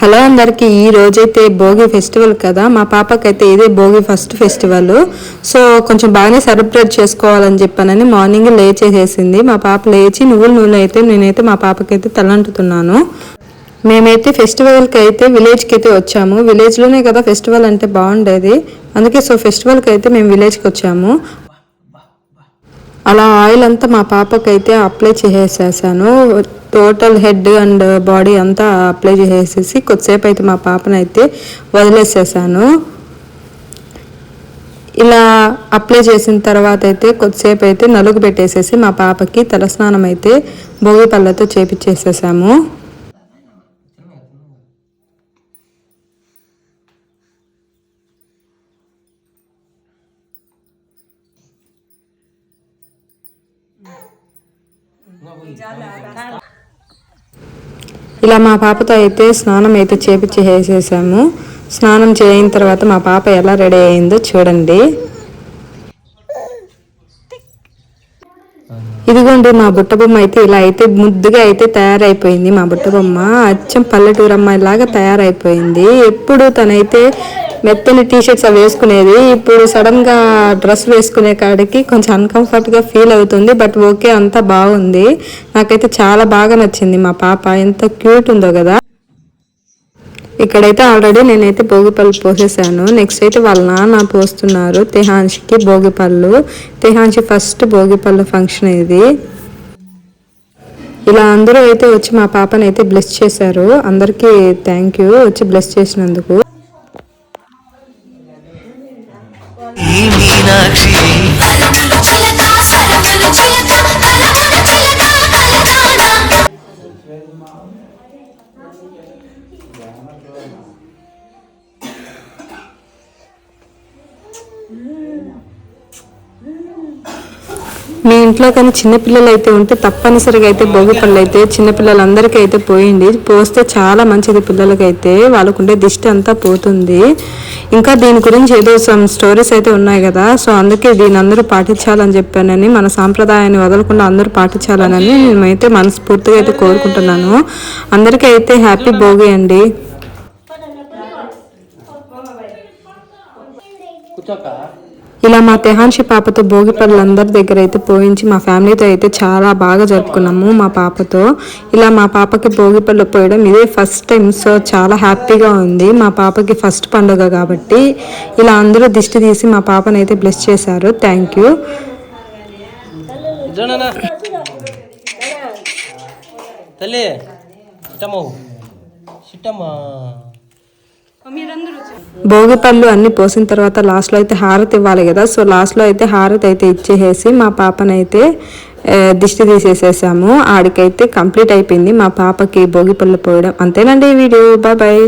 Hello అందరికీ ఈ రోజైతే భోగి ఫెస్టివల్ కదా. మా పాపకైతే ఇదే భోగి ఫస్ట్ ఫెస్టివల్. సో కొంచెం బాగానే సెలబ్రేట్ చేసుకోవాలని చెప్పానని మార్నింగ్ లేచేసేసింది. మా పాప లేచి నువ్వుల నూనె అయితే నేనైతే మా పాపకైతే తలంటుతున్నాను. మేమైతే ఫెస్టివల్కి అయితే విలేజ్కి అయితే వచ్చాము. విలేజ్లోనే కదా ఫెస్టివల్ అంటే బాగుండేది. అందుకే సో ఫెస్టివల్కి అయితే మేము విలేజ్కి వచ్చాము. అలా ఆయిల్ అంతా మా పాపకైతే అప్లై చేసేసాను. టోటల్ హెడ్ అండ్ బాడీ అంతా అప్లై చేసేసి కొద్దిసేపు అయితే మా పాపనైతే వదిలేసేసాను. ఇలా అప్లై చేసిన తర్వాత అయితే కొద్దిసేపు అయితే నలుగు పెట్టేసేసి మా పాపకి తలస్నానం అయితే భోగి పళ్ళతో చేపించేసేసాము ఇలా మా పాపతో అయితే స్నానం అయితే చేపించి వేసేసాము. స్నానం చేయిన తర్వాత మా పాప ఎలా రెడీ అయిందో చూడండి. ఇదిగోండి మా బుట్ట బొమ్మ అయితే ఇలా అయితే ముద్దుగా అయితే తయారైపోయింది. మా బుట్ట బొమ్మ అచ్చం పల్లెటూరు అమ్మాయి లాగా తయారైపోయింది. ఎప్పుడు తనైతే మెత్తని టీ షర్ట్స్ అవి వేసుకునేది. ఇప్పుడు సడన్గా డ్రెస్ వేసుకునే కాడికి కొంచెం అన్కంఫర్ట్గా ఫీల్ అవుతుంది. బట్ ఓకే అంతా బాగుంది. నాకైతే చాలా బాగా నచ్చింది మా పాప. ఎంత క్యూట్ ఉందో కదా. ఇక్కడైతే ఆల్రెడీ నేనైతే భోగిపళ్ళు పోసేసాను. నెక్స్ట్ అయితే వాళ్ళ నాన్న పోస్తున్నారు తెహాన్షికి భోగిపళ్ళు తెహాన్షి ఫస్ట్ భోగిపళ్ళు ఫంక్షన్ ఇది. ఇలా అందరూ అయితే వచ్చి మా పాపని అయితే బ్లెస్ చేశారు. అందరికీ థ్యాంక్ యూ వచ్చి బ్లెస్ చేసినందుకు. 你家他妈教？మీ ఇంట్లో కానీ చిన్నపిల్లలు అయితే ఉంటే తప్పనిసరిగా అయితే భోగి పళ్ళు అయితే చిన్నపిల్లలందరికీ అయితే పోయింది పోస్తే చాలా మంచిది పిల్లలకైతే. వాళ్ళకుండే దిష్టి అంతా పోతుంది. ఇంకా దీని గురించి ఏదో సమ్ స్టోరీస్ అయితే ఉన్నాయి కదా. సో అందుకే దీని అందరూ పాటించాలని చెప్పానని మన సాంప్రదాయాన్ని వదలకుండా అందరూ పాటించాలని మేమైతే మనస్ఫూర్తిగా అయితే కోరుకుంటున్నాను. అందరికీ అయితే హ్యాపీ భోగి అండి. ఇలా మా తెహాన్షి పాపతో భోగి పనులందరి అందరి దగ్గర అయితే పోయించి మా ఫ్యామిలీతో అయితే చాలా బాగా జరుపుకున్నాము మా పాపతో. ఇలా మా పాపకి భోగి పళ్ళు పోయడం ఇదే ఫస్ట్ టైం. సో చాలా హ్యాపీగా ఉంది. మా పాపకి ఫస్ట్ పండుగ కాబట్టి ఇలా అందరూ దిష్టి తీసి మా పాపని అయితే బ్లెస్ చేశారు. Thank you. తల్లి భోగి పళ్ళు అన్ని పోసిన తర్వాత లాస్ట్లో అయితే హారతి ఇవ్వాలి కదా. సో లాస్ట్లో అయితే హారతి అయితే ఇచ్చేసేసి మా పాపనైతే దిష్టి తీసేసేసాము. ఆడికైతే కంప్లీట్ అయిపోయింది. మా పాపకి భోగి పళ్ళు పోయడం. అంతేనండి ఈ వీడియో. Bye bye.